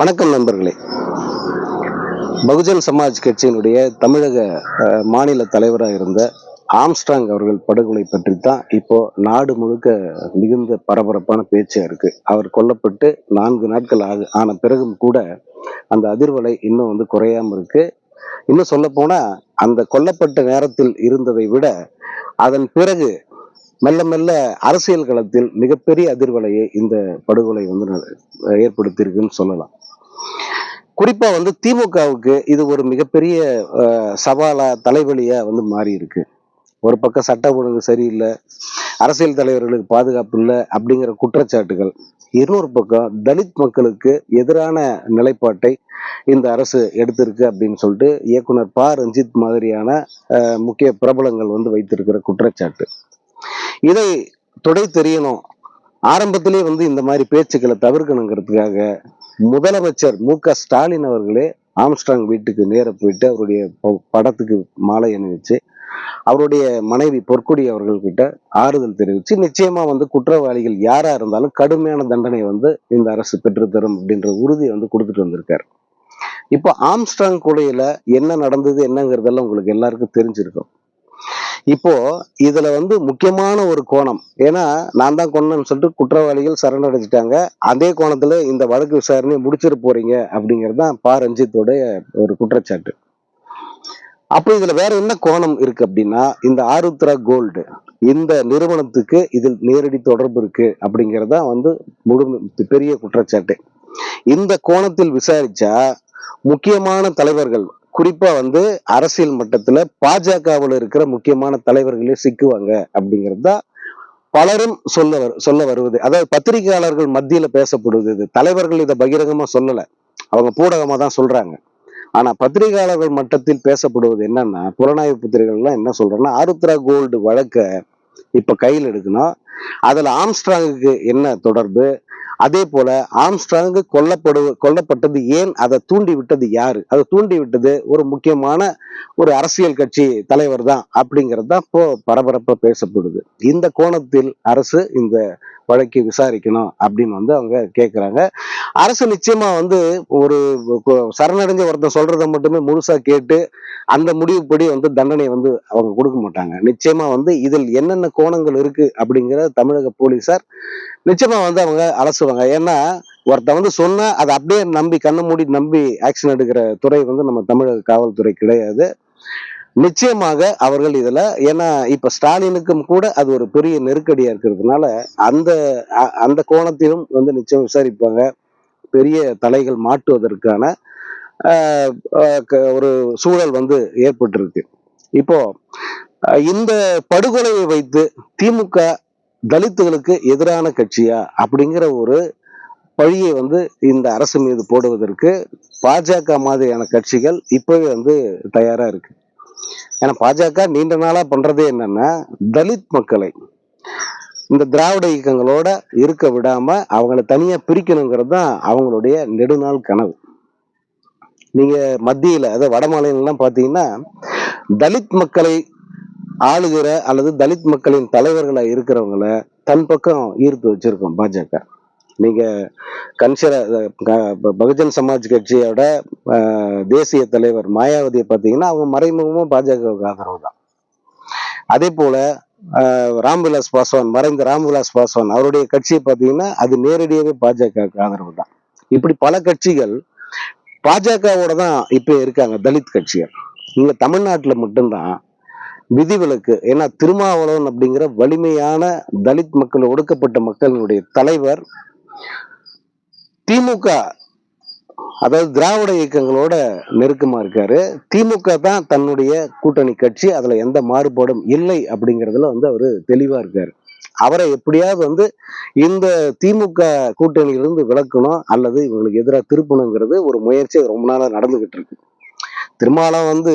வணக்கம் நண்பர்களே. பகுஜன் சமாஜ் கட்சியினுடைய தமிழக மாநில தலைவராக இருந்த ஆம்ஸ்டாங் அவர்கள் படுகொலை பற்றி தான் இப்போ நாடு முழுக்க மிகுந்த பரபரப்பான பேச்சாக இருக்கு. அவர் கொல்லப்பட்டு நான்கு நாட்கள் ஆகு ஆன பிறகும் கூட அந்த அதிர்வலை இன்னும் வந்து குறையாம இருக்கு. இன்னும் சொல்ல போனா அந்த கொல்லப்பட்ட நேரத்தில் இருந்ததை விட அதன் பிறகு மெல்ல மெல்ல அரசியல் களத்தில் மிகப்பெரிய அதிர்வலையை இந்த படுகொலை வந்து ந- ஏற்படுத்தியிருக்குன்னு சொல்லலாம். குறிப்பா வந்து திமுகவுக்கு இது ஒரு மிகப்பெரிய சவாலாக சவாலா தலைவலியா வந்து மாறி இருக்கு ஒரு பக்கம் சட்ட ஒழுங்கு சரியில்லை அரசியல் தலைவர்களுக்கு பாதுகாப்பு இல்லை அப்படிங்கிற குற்றச்சாட்டுகள். இன்னொரு பக்கம் தலித் மக்களுக்கு எதிரான நிலைப்பாட்டை இந்த அரசு எடுத்திருக்கு அப்படின்னு சொல்லிட்டு இயக்குனர் ப. ரஞ்சித் மாதிரியான முக்கிய பிரபலங்கள் வந்து வைத்திருக்கிற குற்றச்சாட்டு. இதை துடை தெரியணும். ஆரம்பத்திலே வந்து இந்த மாதிரி பேச்சுக்களை தவிர்க்கணுங்கிறதுக்காக முதலமைச்சர் மு க ஸ்டாலின் அவர்களே ஆம்ஸ்ட்ராங் வீட்டுக்கு நேர போயிட்டு அவருடைய படத்துக்கு மாலை அணிவிச்சு அவருடைய மனைவி பொற்கொடி அவர்கள்கிட்ட ஆறுதல் தெரிவிச்சு நிச்சயமா வந்து குற்றவாளிகள் யாரா இருந்தாலும் கடுமையான தண்டனை வந்து இந்த அரசு பெற்றுத்தரும் அப்படின்ற உறுதியை வந்து கொடுத்துட்டு வந்திருக்காரு. இப்போ ஆம்ஸ்ட்ராங் கொலையில என்ன நடந்தது என்னங்கிறதெல்லாம் உங்களுக்கு எல்லாருக்கும் தெரிஞ்சிருக்கும். இப்போ இதுல வந்து முக்கியமான ஒரு கோணம். ஏன்னா நான் தான் கொண்டேன்னு சொல்லிட்டு குற்றவாளிகள் சரணடைஞ்சிட்டாங்க. அதே கோணத்துல இந்த வழக்கு விசாரணையை முடிச்சிட போறீங்க அப்படிங்கிறது தான் ப. ஒரு குற்றச்சாட்டு. அப்போ இதுல வேற என்ன கோணம் இருக்கு அப்படின்னா இந்த ஆருத்ரா கோல்டு இந்த நிறுவனத்துக்கு இதில் நேரடி தொடர்பு இருக்கு அப்படிங்கறதா வந்து முழு பெரிய குற்றச்சாட்டு. இந்த கோணத்தில் விசாரிச்சா முக்கியமான தலைவர்கள் குறிப்பா வந்து அரசியல் மட்டத்துல பாஜகவில் இருக்கிற முக்கியமான தலைவர்களே சிக்குவாங்க அப்படிங்கிறது தான் பலரும் சொல்ல வரு- சொல்ல வருவது. அதாவது பத்திரிகையாளர்கள் மத்தியில பேசப்படுவது இது. தலைவர்கள் இதை பகிரங்கமா சொல்லல. அவங்க பூடகமா தான் சொல்றாங்க. ஆனா பத்திரிகையாளர்கள் மட்டத்தில் பேசப்படுவது என்னன்னா புலனாய்வு பத்திரிகைகள்லாம் என்ன சொல்றேன்னா ஆருத்ரா கோல்டு வழக்க இப்ப கையில் எடுக்கணும் அதுல ஆம்ஸ்ட்ராங்குக்கு என்ன தொடர்பு? அதே போல ஆம்ஸ்ட்ராங் கொல்லப்படு கொல்லப்பட்டது ஏன்? அதை தூண்டி விட்டது யாரு? அதை தூண்டி விட்டது ஒரு முக்கியமான ஒரு அரசியல் கட்சி தலைவர் தான் அப்படிங்கிறது தான் இப்போ பரபரப்பாக பேசப்படுது. இந்த கோணத்தில் அரசு இந்த வழக்கை விசாரிக்கணும் அப்படின்னு வந்து அவங்க கேட்குறாங்க அரசு நிச்சயமா வந்து ஒரு சரணடைஞ்ச ஒருத்தன் சொல்றதை மட்டுமே முழுசா கேட்டு அந்த முடிவுப்படி வந்து தண்டனை வந்து அவங்க கொடுக்க மாட்டாங்க. நிச்சயமா வந்து இதில் என்னென்ன கோணங்கள் இருக்கு அப்படிங்கிற தமிழக போலீசார் நிச்சயமா வந்து அவங்க அலசுவாங்க. ஏன்னா ஒருத்தன் வந்து சொன்னா அதை அப்படியே நம்பி கண்ணை மூடி நம்பி ஆக்ஷன் எடுக்கிற துறை வந்து நம்ம தமிழக காவல்துறை கிடையாது. நிச்சயமாக அவர்கள் இதுல ஏன்னா இப்ப ஸ்டாலினுக்கும் கூட அது ஒரு பெரிய நெருக்கடியா இருக்கிறதுனால அந்த அ- அந்த கோணத்திலும் வந்து நிச்சயம் விசாரிப்பாங்க. பெரிய தலைகள் மாட்டுவதற்கான க- ஒரு சூழல் வந்து ஏற்பட்டிருக்கு. இப்போ இந்த படுகொலையை வைத்து திமுக தலித்துகளுக்கு எதிரான கட்சியா அப்படிங்கிற ஒரு பழியை வந்து இந்த அரசு மீது போடுவதற்கு பாஜக மாதிரியான கட்சிகள் இப்பவே வந்து தயாரா இருக்கு. ஏன்னா பாஜக நீண்ட நாளா பண்றதே என்னன்னா தலித் மக்களை இந்த திராவிட இயக்கங்களோட இருக்க விடாம அவங்கள தனியா பிரிக்கணுங்கிறது தான் அவங்களுடைய நெடுநாள் கனவு. நீங்க மத்தியில அதாவது வட மாநிலங்கள்லாம் பாத்தீங்கன்னா தலித் மக்களை ஆளுகிற அல்லது தலித் மக்களின் தலைவர்களாக இருக்கிறவங்கள தன் பக்கம் ஈர்த்து வச்சிருக்கோம் பாஜக. நீங்க கன்சர பகுஜன் சமாஜ் கட்சியோட தேசிய தலைவர் மாயாவதியை பார்த்தீங்கன்னா அவங்க மறைமுகமும் பாஜகவுக்கு ஆதரவு தான். அதே போல ராம்விலாஸ் பாஸ்வான் மறைந்த ராம்விலாஸ் பாஸ்வான் அவருடைய கட்சியை பார்த்தீங்கன்னா அது நேரடியாகவே பாஜகவுக்கு ஆதரவு தான். இப்படி பல கட்சிகள் பாஜகவோட தான் இப்போ இருக்காங்க தலித் கட்சிகள். இங்கே தமிழ்நாட்டில் மட்டும்தான் விதிவிலக்கு. ஏன்னா திருமாவளவன் அப்படிங்கிற வலிமையான தலித் மக்கள் ஒடுக்கப்பட்ட மக்களினுடைய தலைவர் திமுக அதாவது திராவிட இயக்கங்களோட நெருக்கமா இருக்காரு. திமுக தான் தன்னுடைய கூட்டணி கட்சி அதுல எந்த மாறுபாடும் இல்லை அப்படிங்கறதுல வந்து அவரு தெளிவா இருக்காரு. அவரை எப்படியாவது வந்து இந்த திமுக கூட்டணியிலிருந்து விலக்கணும் அல்லது இவங்களுக்கு எதிராக திருப்பணுங்கிறது ஒரு முயற்சி ரொம்ப நாளா நடந்துகிட்டு இருக்கு. திருமாவளவன் வந்து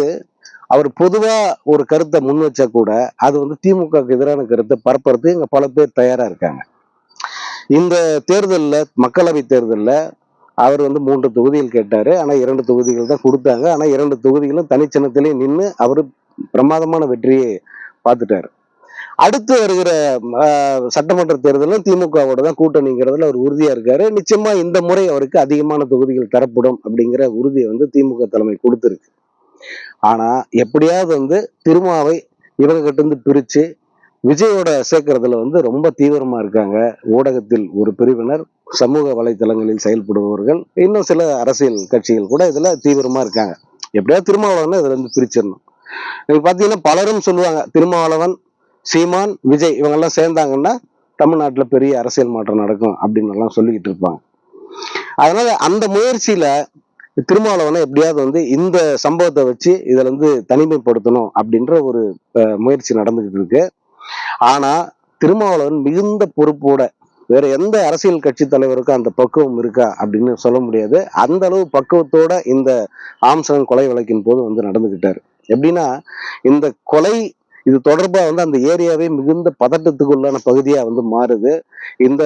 அவர் பொதுவா ஒரு கருத்தை முன் வச்சா கூட அது வந்து திமுகவுக்கு எதிரான கருத்தை பரப்புறதுக்கு இங்க பல பேர் தயாரா இருக்காங்க. இந்த தேர்தல்ல மக்களவை தேர்தல்ல அவர் வந்து மூன்று தொகுதிகள் கேட்டாரு. ஆனா இரண்டு தொகுதிகள் தான் கொடுத்தாங்க. ஆனா இரண்டு தொகுதிகளும் தனிச்சின்னத்திலே நின்று அவர் பிரமாதமான வெற்றியை பார்த்துட்டாரு. அடுத்து வருகிற சட்டமன்ற தேர்தலும் திமுகவோட தான் கூட்டணிங்கிறதுல அவர் உறுதியா இருக்காரு. நிச்சயமா இந்த முறை அவருக்கு அதிகமான தொகுதிகள் தரப்படும் அப்படிங்கிற உறுதியை வந்து திமுக தலைமை கொடுத்துருக்கு. ஆனா எப்படியாவது வந்து திருமாவை இவங்ககிட்ட இருந்து பிரிச்சு விஜயோட சேர்க்கறதுல வந்து ரொம்ப தீவிரமா இருக்காங்க. ஊடகத்தில் ஒரு பிரிவினர் சமூக வலைத்தளங்களில் செயல்படுபவர்கள் இன்னும் சில அரசியல் கட்சிகள் கூட இதுல தீவிரமா இருக்காங்க. எப்படியாவது திருமாவளவன் இதுல இருந்து பிரிச்சிடணும். நீங்க பாத்தீங்கன்னா பலரும் சொல்லுவாங்க திருமாவளவன் சீமான் விஜய் இவங்க எல்லாம் சேர்ந்தாங்கன்னா தமிழ்நாட்டுல பெரிய அரசியல் மாற்றம் நடக்கும் அப்படின்னு எல்லாம் சொல்லிக்கிட்டு இருப்பாங்க. அதனால அந்த முயற்சியில திருமாவளவனை எப்படியாவது வந்து இந்த சம்பவத்தை வச்சு இதுல இருந்து தனிமைப்படுத்தணும் அப்படின்ற ஒரு முயற்சி நடந்துகிட்டு இருக்கு. ஆனா திருமாவளவன் மிகுந்த பொறுப்போட வேற எந்த அரசியல் கட்சி தலைவருக்கும் அந்த பக்குவம் இருக்கா அப்படின்னு சொல்ல முடியாது. அந்த அளவு பக்குவத்தோட இந்த ஆம்சன் கொலை வழக்கின் போது வந்து நடந்துகிட்டாரு எப்படின்னா இந்த கொலை இது தொடர்பாக வந்து அந்த ஏரியாவே மிகுந்த பதட்டத்துக்குள்ளான பகுதியாக வந்து மாறுது. இந்த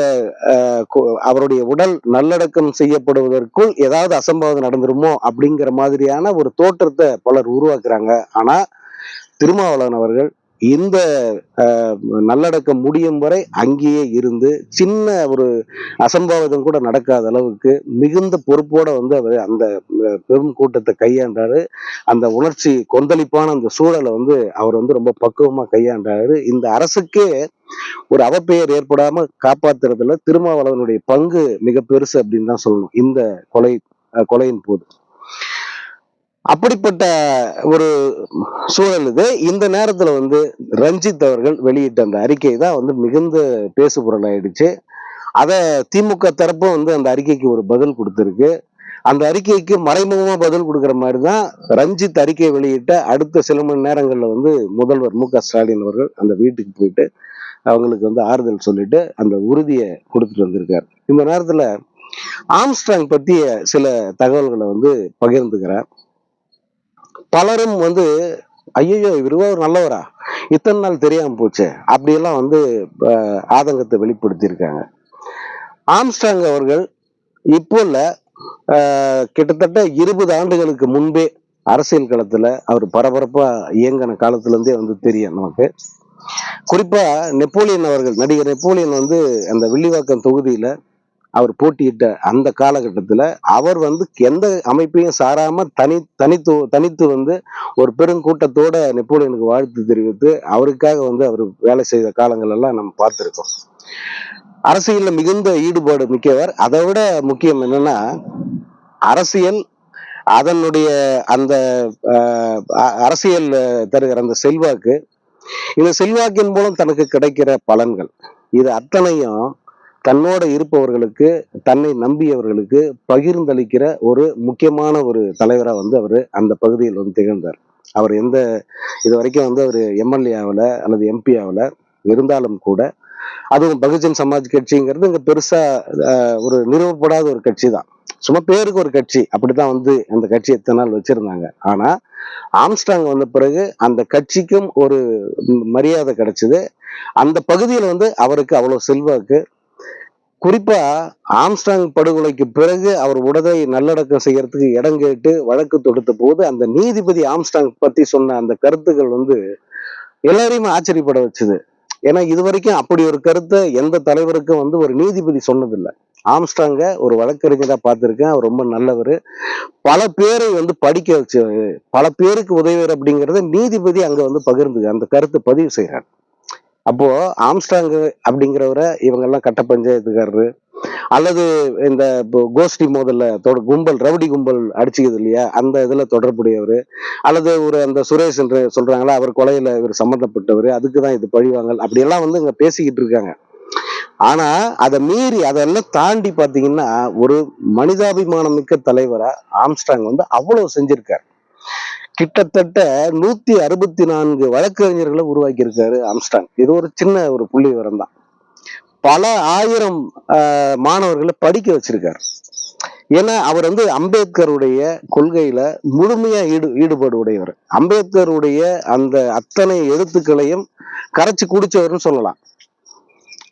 கு- அவருடைய உடல் நல்லடக்கம் செய்யப்படுவதற்குள் ஏதாவது அசம்பாவிதம் நடந்துருமோ அப்படிங்கிற மாதிரியான ஒரு தோற்றத்தை பலர் உருவாக்குறாங்க. ஆனால் திருமாவளவன் அவர்கள் இந்த நல்லடக்கம் முடியும் வரை அங்கேயே இருந்து சின்ன ஒரு அசம்பாவிதம் கூட நடக்காத அளவுக்கு மிகுந்த பொறுப்போட வந்து அவர் அந்த பெரும் கூட்டத்தை கையாண்டாரு. அந்த உணர்ச்சி கொந்தளிப்பான அந்த சூழலை வந்து அவர் வந்து ரொம்ப பக்குவமா கையாண்டாரு. இந்த அரசுக்கே ஒரு அவப்பெயர் ஏற்படாம காப்பாத்துறதுல திருமாவளவனுடைய பங்கு மிக பெருசு அப்படின்னு தான் சொல்லணும். இந்த கொலை கொலையின் போது. அப்படிப்பட்ட ஒரு சூழல் இது. இந்த நேரத்தில் வந்து ரஞ்சித் அவர்கள் வெளியிட்ட அந்த அறிக்கை தான் வந்து மிகுந்த பேசுபொருள் ஆயிடுச்சு. அதை திமுக தரப்பும் வந்து அந்த அறிக்கைக்கு ஒரு பதில் கொடுத்துருக்கு. அந்த அறிக்கைக்கு மறைமுகமாக பதில் கொடுக்குற மாதிரி தான் ரஞ்சித் அறிக்கை வெளியிட்ட அடுத்த சில மணி நேரங்களில் வந்து முதல்வர் மு க ஸ்டாலின் அவர்கள் அந்த வீட்டுக்கு போயிட்டு அவங்களுக்கு வந்து ஆறுதல் சொல்லிட்டு அந்த உறுதியை கொடுத்துட்டு வந்திருக்கார். இந்த நேரத்தில் ஆம்ஸ்ட்ராங் பற்றிய சில தகவல்களை வந்து பகிர்ந்துக்கிறார் பலரும் வந்து ஐயோ இவருவா ஒரு நல்லவரா? இத்தனை நாள் தெரியாமல் போச்சே? அப்படியெல்லாம் வந்து ஆதங்கத்தை வெளிப்படுத்தியிருக்காங்க. ஆம்ஸ்டாங் அவர்கள் இப்போ இல்லை கிட்டத்தட்ட இருபது ஆண்டுகளுக்கு முன்பே அரசியல் களத்தில் அவர் பரபரப்பாக இயங்கின காலத்துலேருந்தே வந்து தெரியும் நமக்கு. குறிப்பாக நெப்போலியன் அவர்கள் நடிகர் நெப்போலியன் வந்து அந்த வில்லிவாக்கம் தொகுதியில் அவர் போட்டியிட்ட அந்த காலகட்டத்தில் அவர் வந்து எந்த அமைப்பையும் சாராம தனி தனித்து தனித்து வந்து ஒரு பெருங்கூட்டத்தோட நெப்போலியனுக்கு வாழ்த்து தெரிவித்து அவருக்காக வந்து அவர் வேலை செய்த காலங்கள் எல்லாம் நம்ம பார்த்துருக்கோம். அரசியலில் மிகுந்த ஈடுபாடு மிக்கவர். அதை விட முக்கியம் என்னன்னா அரசியல் அதனுடைய அந்த அரசியல் தருகிற அந்த செல்வாக்கு இந்த செல்வாக்கின் மூலம் தனக்கு கிடைக்கிற பலன்கள். இது அத்தனையும் தன்னோட இருப்பவர்களுக்கு தன்னை நம்பியவர்களுக்கு பகிர்ந்தளிக்கிற ஒரு முக்கியமான ஒரு தலைவராக வந்து அவர் அந்த பகுதியில் வந்து திகழ்ந்தார். அவர் எந்த இது வரைக்கும் வந்து அவர் எம்எல்ஏ ஆகல அல்லது எம்பி ஆகல இருந்தாலும் கூட அதுவும் பகுஜன் சமாஜ் கட்சிங்கிறது இங்கே பெருசாக ஒரு நிறுவப்படாத ஒரு கட்சி தான். சும்மா பேருக்கு ஒரு கட்சி அப்படித்தான் வந்து அந்த கட்சி எத்தனை நாள் வச்சிருந்தாங்க. ஆனா ஆம்ஸ்டாங் வந்த பிறகு அந்த கட்சிக்கும் ஒரு மரியாதை கிடைச்சது. அந்த பகுதியில் வந்து அவருக்கு அவ்வளோ செல்வாக்கு குறிப்பா ஆம்ஸ்டாங் படுகொலைக்கு பிறகு அவர் உடலை நல்லடக்கம் செய்யறதுக்கு இடம் கேட்டு வழக்கு தொடுத்த போது அந்த நீதிபதி ஆம்ஸ்டாங் பத்தி சொன்ன அந்த கருத்துக்கள் வந்து எல்லாரையுமே ஆச்சரியப்பட வச்சுது. ஏன்னா இது வரைக்கும் அப்படி ஒரு கருத்தை எந்த தலைவருக்கும் வந்து ஒரு நீதிபதி சொன்னதில்லை. ஆம்ஸ்டாங்க ஒரு வழக்கறிஞராக பார்த்துருக்கேன். அவர் ரொம்ப நல்லவர். பல பேரை வந்து படிக்க வச்சு பல பேருக்கு உதவியர் அப்படிங்கிறத நீதிபதி அங்கே வந்து பகிர்ந்து அந்த கருத்தை பதிவு செய்கிறார் அப்போ ஆம்ஸ்டாங் அப்படிங்கிறவரை இவங்கெல்லாம் கட்ட பஞ்சாயத்துக்காரரு. அல்லது இந்த இப்போ கோஷ்டி மோதல்ல தொட- கும்பல் ரவுடி கும்பல் அடிச்சுக்குது இல்லையா? அந்த இதுல தொடர்புடையவர். அல்லது ஒரு அந்த சுரேஷ் என்று சொல்றாங்களா அவர் கொலையில இவர் சம்மந்தப்பட்டவர் அதுக்கு தான் இது பழிவாங்கல். அப்படியெல்லாம் வந்து இங்க பேசிக்கிட்டு இருக்காங்க. ஆனா அதை மீறி அதெல்லாம் தாண்டி பாத்தீங்கன்னா ஒரு மனிதாபிமானம் மிக்க தலைவரா ஆம்ஸ்டாங் வந்து அவ்வளவு செஞ்சிருக்காரு. கிட்டத்தட்ட நூத்தி அறுபத்தி நான்கு வழக்கறிஞர்களை உருவாக்கி இருக்காரு ஆம்ஸ்டாங். இது ஒரு சின்ன ஒரு புள்ளி விவரம் தான் பல ஆயிரம் மாணவர்களை படிக்க வச்சிருக்காரு. ஏன்னா அவர் வந்து அம்பேத்கருடைய கொள்கையில முழுமையா ஈடு ஈடுபாடு உடையவர். அம்பேத்கருடைய அந்த அத்தனை எழுத்துக்களையும் கரைச்சி குடிச்சவர்னு சொல்லலாம்.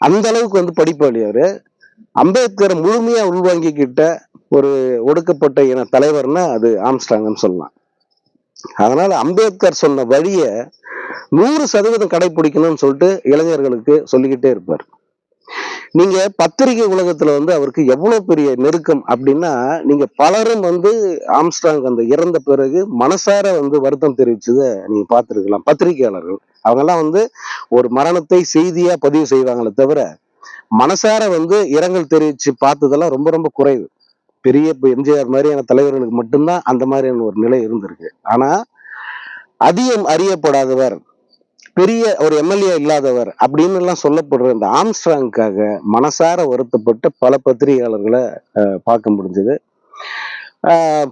அந்த அளவுக்கு வந்து படிப்பாளி அவரு. அம்பேத்கரை முழுமையா உள்வாங்கிக்கிட்ட ஒரு ஒடுக்கப்பட்ட இன தலைவர்னா அது ஆம்ஸ்டாங்னு சொல்லலாம். அதனால அம்பேத்கர் சொன்ன வழிய நூறு சதவீதம் கடைபிடிக்கணும்னு சொல்லிட்டு இளைஞர்களுக்கு சொல்லிக்கிட்டே இருப்பார். நீங்க பத்திரிகை உலகத்துல வந்து அவருக்கு எவ்வளவு பெரிய நெருக்கம் அப்படின்னா நீங்க பலரும் வந்து ஆம்ஸ்டாங் அந்த இறந்த பிறகு மனசார வந்து வருத்தம் தெரிவிச்சதை நீங்க பார்த்திருக்கலாம். பத்திரிகையாளர்கள் அவங்கெல்லாம் வந்து ஒரு மரணத்தை செய்தியா பதிவு செய்வாங்களே தவிர மனசார வந்து இரங்கல் தெரிவிச்சு பார்த்ததெல்லாம் ரொம்ப ரொம்ப குறைவு. பெரிய இப்போ எம்ஜிஆர் மாதிரியான தலைவர்களுக்கு மட்டும்தான் அந்த மாதிரியான ஒரு நிலை இருந்திருக்கு. ஆனா அதிகம் அறியப்படாதவர் பெரிய ஒரு எம்எல்ஏ இல்லாதவர் அப்படின்னு எல்லாம் சொல்லப்படுற இந்த ஆம்ஸ்ட்ராங்காக மனசார வருத்தப்பட்ட பல பத்திரிகையாளர்களை அஹ், பார்க்க முடிஞ்சது.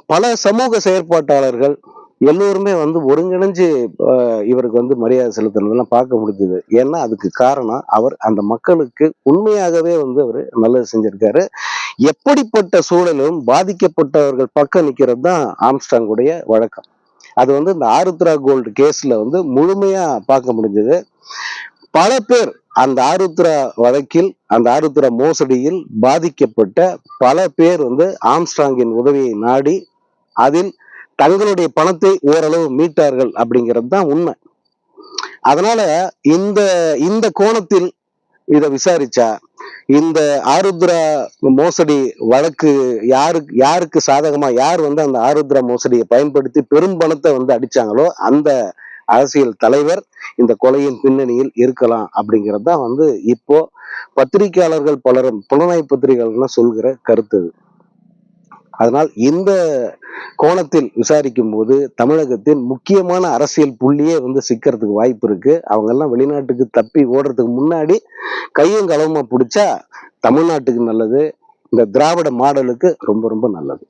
பல சமூக செயற்பாட்டாளர்கள் எல்லோருமே வந்து ஒருங்கிணைஞ்சு இவருக்கு வந்து மரியாதை செலுத்துனதெல்லாம் பார்க்க முடிஞ்சது. ஏன்னா அதுக்கு காரணம் அவர் அந்த மக்களுக்கு உண்மையாகவே வந்து அவர் நல்லது செஞ்சிருக்காரு. எப்படிப்பட்ட சூழலும் பாதிக்கப்பட்டவர்கள் பக்கம் நிற்கிறது தான் ஆம்ஸ்டாங்குடைய வழக்கம். அது வந்து இந்த ஆருத்ரா கோல்டு கேஸ்ல வந்து முழுமையா பார்க்க முடிஞ்சது. பல பேர் அந்த ஆருத்ரா வழக்கில் அந்த ஆருத்ரா மோசடியில் பாதிக்கப்பட்ட பல பேர் வந்து ஆம்ஸ்டாங்கின் உதவியை நாடி அதில் தங்களுடைய பணத்தை ஓரளவு மீட்டார்கள் அப்படிங்கிறது தான் உண்மை. அதனால இந்த இந்த கோணத்தில் இதை விசாரிச்சா இந்த ஆருத்ரா மோசடி வழக்கு யாருக்கு யாருக்கு சாதகமா யார் வந்து அந்த ஆருத்ரா மோசடியை பயன்படுத்தி பெரும் பணத்தை வந்து அடிச்சாங்களோ அந்த அரசியல் தலைவர் இந்த கொலையின் பின்னணியில் இருக்கலாம் அப்படிங்கிறது தான் வந்து இப்போ பத்திரிகையாளர்கள் பலரும் புலனாய்வு பத்திரிகைகள்லாம் சொல்கிற கருத்து அதனால் இந்த கோணத்தில் விசாரிக்கும் போது தமிழகத்தின் முக்கியமான அரசியல் புள்ளியே வந்து சிக்கிறதுக்கு வாய்ப்பு இருக்கு. அவங்க எல்லாம் வெளிநாட்டுக்கு தப்பி ஓடுறதுக்கு முன்னாடி கையும் களவுமா பிடிச்சா தமிழ்நாட்டுக்கு நல்லது. இந்த திராவிட மாடலுக்கு ரொம்ப ரொம்ப நல்லது.